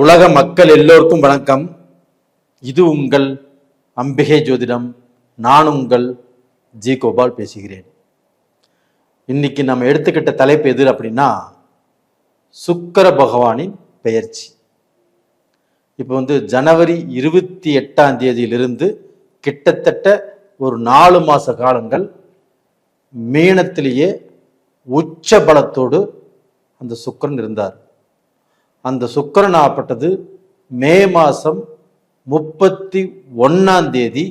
உலக மக்கள் எல்லோருக்கும் வணக்கம். இது உங்கள் அம்பிகை ஜோதிடம். நான் உங்கள் ஜி கோபால் பேசுகிறேன். இன்னைக்கு நம்ம எடுத்துக்கிட்ட தலைப்பு எது அப்படின்னா சுக்கர பகவானின் பெயர்ச்சி. இப்போ வந்து ஜனவரி இருபத்தி எட்டாம் தேதியிலிருந்து கிட்டத்தட்ட ஒரு நாலு மாத காலங்கள் மீனத்திலேயே உச்ச பலத்தோடு அந்த சுக்கிரன் இருந்தார். அந்த சுக்கிரன் ஆப்பட்டது மே மாதம் முப்பத்தி ஒன்னாம் தேதி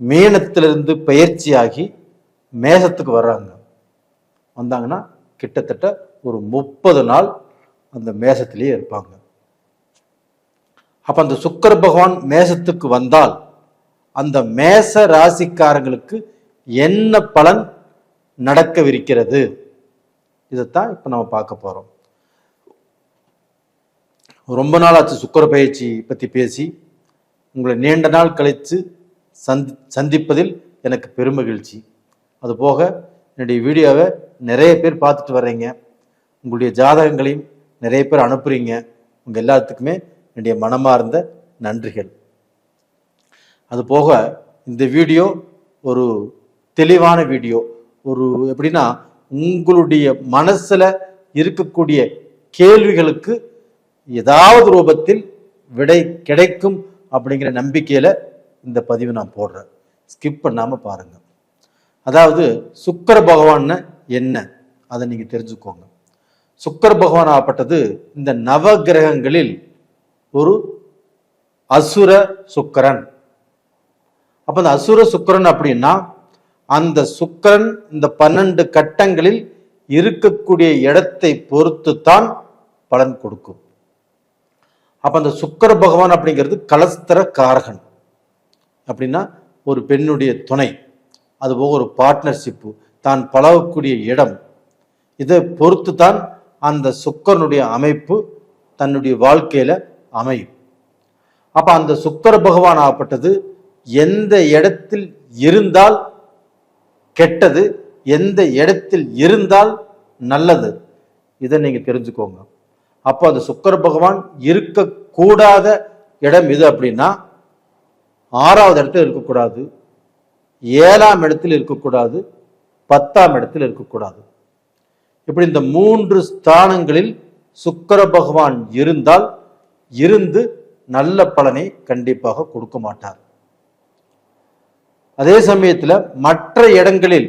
மீனத்திலிருந்து பயிற்சியாகி மேசத்துக்கு வர்றாங்க. வந்தாங்கன்னா கிட்டத்தட்ட ஒரு முப்பது நாள் அந்த மேசத்திலேயே இருப்பாங்க. அப்ப அந்த சுக்கிர பகவான் மேசத்துக்கு வந்தால் அந்த மேச ராசிக்காரங்களுக்கு என்ன பலன் நடக்கவிருக்கிறது? இதைத்தான் இப்ப நம்ம பார்க்க போறோம். ரொம்ப நாள் ஆச்சு சுக்கர பயிற்சி பற்றி பேசி. உங்களை நீண்ட நாள் கழித்து சந்தி சந்திப்பதில் எனக்கு பெருமகிழ்ச்சி. அது போக என்னுடைய வீடியோவை நிறைய பேர் பார்த்துட்டு வர்றீங்க. உங்களுடைய ஜாதகங்களையும் நிறைய பேர் அனுப்புகிறீங்க உங்கள் எல்லாத்துக்குமே என்னுடைய மனமார்ந்த நன்றிகள். அதுபோக இந்த வீடியோ ஒரு தெளிவான வீடியோ. ஒரு எப்படின்னா உங்களுடைய மனசில் இருக்கக்கூடிய கேள்விகளுக்கு ஏதாவது ரூபத்தில் விடை கிடைக்கும் அப்படிங்கிற நம்பிக்கையில் இந்த பதிவு நான் போடுறேன். ஸ்கிப் பண்ணாமல் பாருங்கள் அதாவது சுக்கர பகவான்னு என்ன? அதை நீங்கள் தெரிஞ்சுக்கோங்க. சுக்கர பகவான் ஆப்பட்டது இந்த நவ கிரகங்களில் ஒரு அசுர சுக்கரன். அப்போ அந்த அசுர சுக்கரன் அப்படின்னா அந்த சுக்கரன் இந்த பன்னெண்டு கட்டங்களில் இருக்கக்கூடிய இடத்தை பொறுத்து தான் பலன் கொடுக்கும். அப்போ அந்த சுக்கர பகவான் அப்படிங்கிறது கலஸ்தர காரகன். அப்படின்னா ஒரு பெண்ணுடைய துணை. அதுபோக ஒரு பார்ட்னர்ஷிப்பு தான் பழகக்கூடிய இடம். இதை பொறுத்து தான் அந்த சுக்கரனுடைய அமைப்பு தன்னுடைய வாழ்க்கையில் அமையும். அப்போ அந்த சுக்கர பகவான் ஆகப்பட்டது எந்த இடத்தில் இருந்தால் கெட்டது எந்த இடத்தில் இருந்தால் நல்லது. இதை நீங்கள் தெரிஞ்சுக்கோங்க. அப்போ அந்த சுக்கர பகவான் இருக்கக்கூடாத இடம் எது அப்படின்னா ஆறாவது இடத்துல இருக்கக்கூடாது ஏழாம் இடத்தில் இருக்கக்கூடாது பத்தாம் இடத்தில் இருக்கக்கூடாது. இப்படி இந்த மூன்று ஸ்தானங்களில் சுக்கர பகவான் இருந்தால் இருந்து நல்ல பலனை கண்டிப்பாக கொடுக்க மாட்டார். அதே சமயத்தில் மற்ற இடங்களில்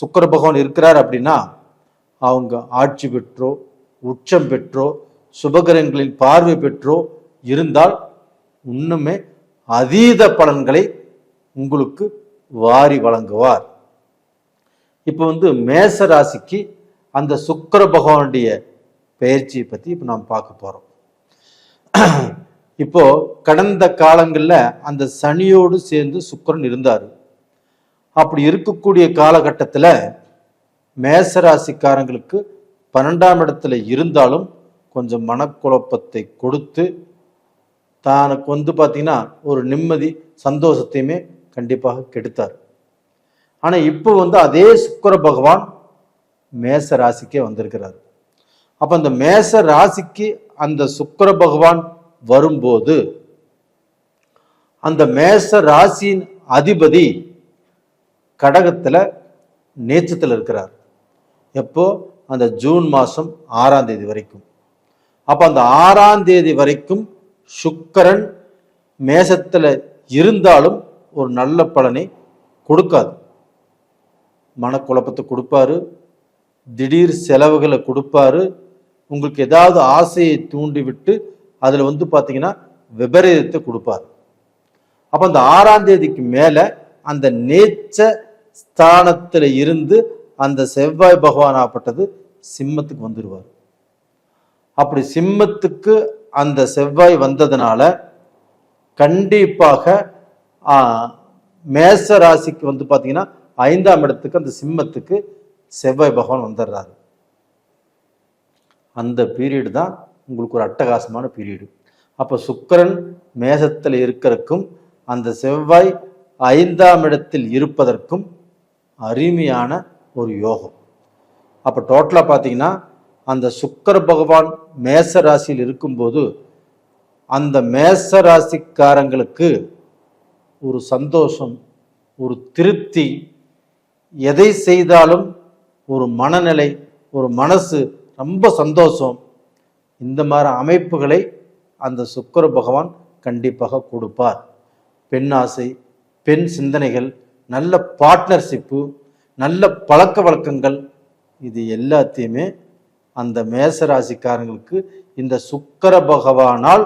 சுக்கர பகவான் இருக்கிறார் அப்படின்னா அவங்க ஆட்சி பெற்றோ உச்சம் பெற்றோ சுபகரங்களின் பார்வை பெற்றோ இருந்தால் இன்னுமே அதீத பலன்களை உங்களுக்கு வாரி வழங்குவார். இப்போ வந்து மேச ராசிக்கு அந்த சுக்கர பகவானுடைய பயிற்சியை பற்றி இப்போ நாம் பார்க்க போகிறோம் இப்போ கடந்த காலங்களில் அந்த சனியோடு சேர்ந்து சுக்கரன் இருந்தார். அப்படி இருக்கக்கூடிய காலகட்டத்தில் மேசராசிக்காரங்களுக்கு பன்னெண்டாம் இடத்துல இருந்தாலும் கொஞ்சம் மனக்குழப்பத்தை கொடுத்து தனக்கு வந்து பார்த்தீங்கன்னா ஒரு நிம்மதி சந்தோஷத்தையுமே கண்டிப்பாக கெடுத்தார். ஆனால் இப்போ வந்து அதே சுக்கர பகவான் மேச ராசிக்கே வந்திருக்கிறார். அப்போ அந்த மேச ராசிக்கு அந்த சுக்கர பகவான் வரும்போது அந்த மேச ராசியின் அதிபதி கடகத்தில் நேச்சத்தில் இருக்கிறார். எப்போ? அந்த ஜூன் மாதம் ஆறாம் தேதி வரைக்கும். அப்போ அந்த ஆறாம் தேதி வரைக்கும் சுக்கரன் மேசத்தில் இருந்தாலும் ஒரு நல்ல பலனை கொடுக்காது. மனக்குழப்பத்தை கொடுப்பாரு. திடீர் செலவுகளை கொடுப்பாரு. உங்களுக்கு ஏதாவது ஆசையை தூண்டிவிட்டு அதில் வந்து பார்த்தீங்கன்னா விபரீதத்தை கொடுப்பார். அப்போ அந்த ஆறாம் தேதிக்கு மேலே அந்த நேச்ச ஸ்தானத்தில் இருந்து அந்த செவ்வாய் பகவான் ஆப்பட்டது சிம்மத்துக்கு வந்துடுவார் அப்படி சிம்மத்துக்கு அந்த செவ்வாய் வந்ததுனால கண்டிப்பாக மேச ராசிக்கு வந்து பார்த்தீங்கன்னா ஐந்தாம் இடத்துக்கு அந்த சிம்மத்துக்கு செவ்வாய் பகவான் வந்துடுறாரு அந்த பீரியடு தான் உங்களுக்கு ஒரு அட்டகாசமான பீரியடு அப்போ சுக்கரன் மேசத்தில் இருக்கிறக்கும் அந்த செவ்வாய் ஐந்தாம் இடத்தில் இருப்பதற்கும் அருமையான ஒரு யோகம். அப்போ டோட்டலாக பார்த்தீங்கன்னா அந்த சுக்கர பகவான் மேச ராசியில் இருக்கும்போது அந்த மேச ராசிக்காரங்களுக்கு ஒரு சந்தோஷம் ஒரு திருப்தி எதை செய்தாலும் ஒரு மனநிலை ஒரு மனசு ரொம்ப சந்தோஷம். இந்த மாதிரி அமைப்புகளை அந்த சுக்கர பகவான் கண்டிப்பாக கொடுப்பார். பெண் ஆசை பெண் சிந்தனைகள் நல்ல பார்ட்னர்ஷிப்பு நல்ல பழக்க வழக்கங்கள் இது எல்லாத்தையுமே அந்த மேச ராசிக்காரங்களுக்கு இந்த சுக்கர பகவானால்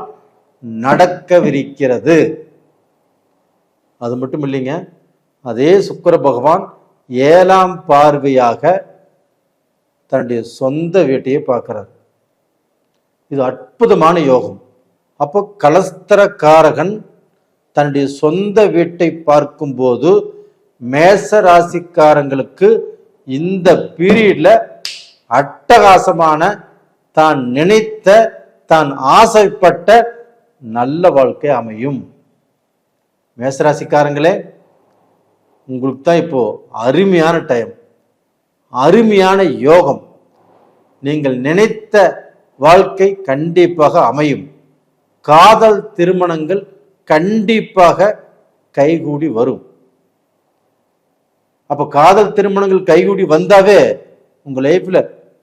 நடக்கவிருக்கிறது. அது மட்டும் இல்லைங்க அதே சுக்கர பகவான் ஏழாம் பார்வையாக தன்னுடைய சொந்த வீட்டையே பார்க்கிறார். இது அற்புதமான யோகம். அப்போ கலஸ்தரக்காரகன் தன்னுடைய சொந்த வீட்டை பார்க்கும்போது மேச ராசிக்காரங்களுக்கு இந்த பீரியட்ல அட்டகாசமான தான் நினைத்த தான் ஆசைப்பட்ட நல்ல வாழ்க்கை அமையும். மேசராசிக்காரங்களே உங்களுக்கு தான் இப்போ அருமையான டைம் அருமையான யோகம். நீங்கள் நினைத்த வாழ்க்கை கண்டிப்பாக அமையும். காதல் திருமணங்கள் கண்டிப்பாக கைகூடி வரும். அப்ப காதல் திருமணங்கள் கைகூடி வந்தாவே உங்க லைஃப்ல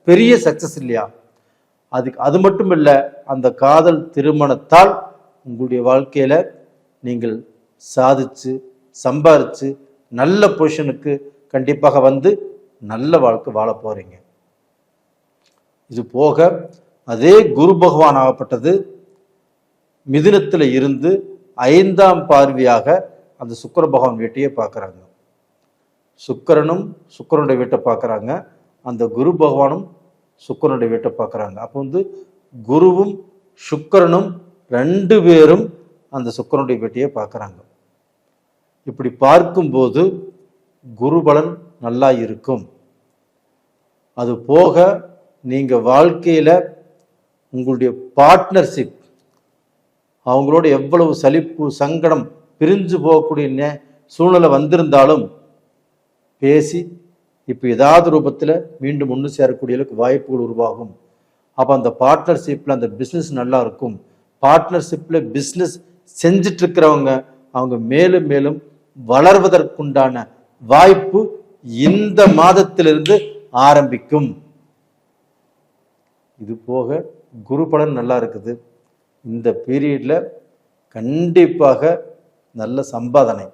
பெரிய சக்சஸ் இல்லையா? அதுக்கு அது மட்டும் இல்ல அந்த காதல் திருமணத்தால் உங்களுடைய வாழ்க்கையில நீங்கள் சாதிச்சு சம்பாரிச்சு நல்ல பொசிஷனுக்கு கண்டிப்பாக வந்து நல்ல வாழ்க்கை வாழ போறீங்க. இது போக அதே குரு பகவான் ஆகப்பட்டது மிதுனத்தில் இருந்து ஐந்தாம் பார்வையாக அந்த சுக்கர பகவான் வீட்டையே பார்க்குறாங்க சுக்கரனும் சுக்கரனுடைய வீட்டை பார்க்குறாங்க. அந்த குரு பகவானும் சுக்கரனுடைய வீட்டை பார்க்குறாங்க. அப்போ வந்து குருவும் சுக்கரனும் ரெண்டு பேரும் அந்த சுக்கரனுடைய வீட்டையே பார்க்குறாங்க. இப்படி பார்க்கும்போது குருபலன் நல்லா இருக்கும். அது போக நீங்கள் வாழ்க்கையில் உங்களுடைய பார்ட்னர்ஷிப் அவங்களோட எவ்வளவு சலிப்பு சங்கடம் பிரிஞ்சு போகக்கூடிய சூழ்நிலை வந்திருந்தாலும் பேசி இப்போ ஏதாவது ரூபத்தில் மீண்டும் ஒன்று சேரக்கூடிய அளவுக்கு வாய்ப்புகள் உருவாகும். அப்போ அந்த பார்ட்னர்ஷிப்பில் அந்த பிஸ்னஸ் நல்லா இருக்கும். பார்ட்னர்ஷிப்பில் பிஸ்னஸ் செஞ்சிட்ருக்கிறவங்க அவங்க மேலும் மேலும் வளர்வதற்குண்டான வாய்ப்பு இந்த மாதத்திலிருந்து ஆரம்பிக்கும். இது போக குரு பலன் நல்லா இருக்குது. இந்த பீரியடில் கண்டிப்பாக நல்ல சம்பாதனை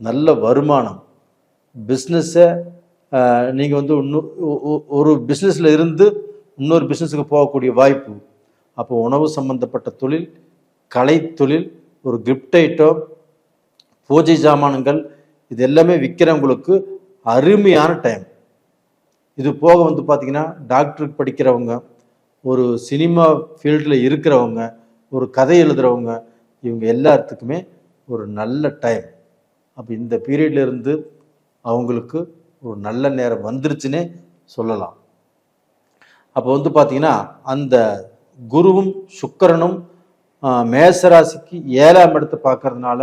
நல்ல வருமானம் பிஸ்னஸை நீங்கள் வந்து இன்னும் ஒரு பிஸ்னஸில் இருந்து இன்னொரு பிஸ்னஸுக்கு போகக்கூடிய வாய்ப்பு. அப்போ உணவு சம்பந்தப்பட்ட தொழில் கலை தொழில் ஒரு கிஃப்ட் ஐட்டம் பூஜை சாமான்கள் இது எல்லாமே விற்கிறவங்களுக்கு அருமையான டைம் இது போக வந்து பார்த்திங்கன்னா டாக்டருக்கு படிக்கிறவங்க ஒரு சினிமா ஃபீல்டில் இருக்கிறவங்க ஒரு கதை எழுதுறவங்க இவங்க எல்லாத்துக்குமே ஒரு நல்ல டைம் அப்போ இந்த பீரியட்லேருந்து அவங்களுக்கு ஒரு நல்ல நேரம் வந்துருச்சுன்னே சொல்லலாம். அப்போ வந்து பார்த்தீங்கன்னா அந்த குருவும் சுக்கரனும் மேசராசிக்கு ஏழாம் இடத்தை பார்க்கறதுனால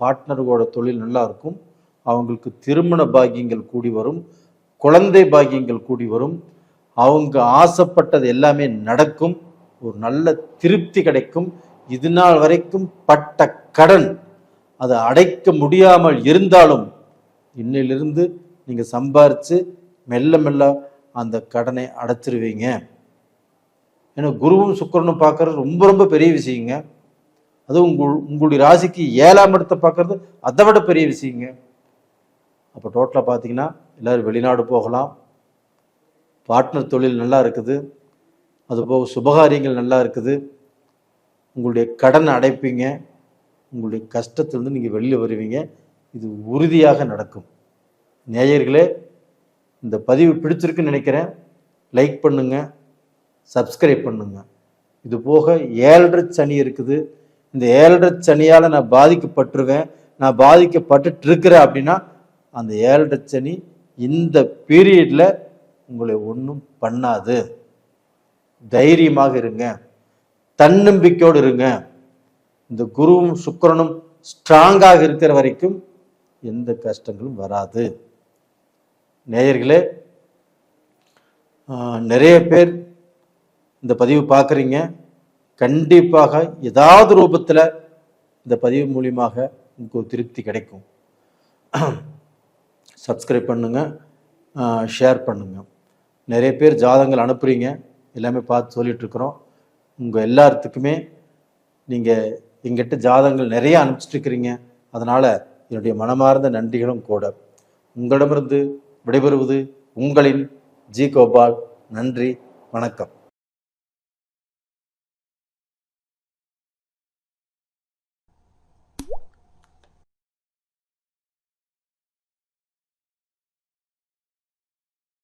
பார்ட்னர்களோட தொழில் நல்லா இருக்கும். அவங்களுக்கு திருமண பாக்கியங்கள் கூடி வரும். குழந்தை பாக்கியங்கள் கூடி வரும். அவங்க ஆசைப்பட்டது எல்லாமே நடக்கும். ஒரு நல்ல திருப்தி கிடைக்கும். இது நாள் வரைக்கும் பட்ட கடன். அதை அடைக்க முடியாமல் இருந்தாலும் இன்னிலிருந்து நீங்கள் சம்பாரித்து மெல்ல மெல்ல அந்த கடனை அடைச்சிருவீங்க. ஏன்னா குருவும் சுக்கிரனும் பார்க்கறது ரொம்ப ரொம்ப பெரிய விஷயங்க. அதுவும் உங்கள் உங்களுடைய ராசிக்கு ஏழாம் இடத்தை பார்க்கறது அதை விட பெரிய விஷயங்க. அப்போ டோட்டலாக பார்த்தீங்கன்னா எல்லோரும் வெளிநாடு போகலாம். பார்ட்னர் தொழில் நல்லா இருக்குது. அதுபோக சுபகாரியங்கள் நல்லா இருக்குது. உங்களுடைய கடன் அடைப்பீங்க. உங்களுடைய கஷ்டத்துலேருந்து நீங்கள் வெளியில் வருவீங்க. இது உறுதியாக நடக்கும். நேயர்களே இந்த பதிவு பிடிச்சிருக்குன்னு நினைக்கிறேன். லைக் பண்ணுங்க சப்ஸ்கிரைப் பண்ணுங்க. இது போக ஏழரை சனி இருக்குது. இந்த ஏழரை சனியால் நான் பாதிக்கப்பட்டுருவேன். நான் பாதிக்கப்பட்டுட்டு இருக்கிறேன் அப்படின்னா அந்த ஏழரை சனி இந்த பீரியடில் உங்களை ஒன்றும் பண்ணாது. தைரியமாக இருங்க. தன்னம்பிக்கையோடு இருங்க. இந்த குருவும் சுக்கரனும் ஸ்ட்ராங்காக இருக்கிற வரைக்கும் எந்த கஷ்டங்களும் வராது. நேயர்களே நிறைய பேர் இந்த பதிவு பார்க்குறீங்க. கண்டிப்பாக ஏதாவது ரூபத்தில் இந்த பதிவு மூலியமாக உங்களுக்கு திருப்தி கிடைக்கும். சப்ஸ்கிரைப் பண்ணுங்கள் ஷேர் பண்ணுங்க. நிறைய பேர் ஜாதகங்கள் அனுப்புகிறீங்க எல்லாமே பார்த்து சொல்லிகிட்ருக்குறோம் உங்கள் எல்லாத்துக்குமே நீங்கள் எங்கிட்ட ஜாதகங்கள் நிறைய அனுப்பிச்சிட்ருக்கிறீங்க அதனால் என்னுடைய மனமார்ந்த நன்றிகளும் கூட. உங்களிடமிருந்து விடைபெறுவது உங்களின் ஜி கோபால். நன்றி வணக்கம்.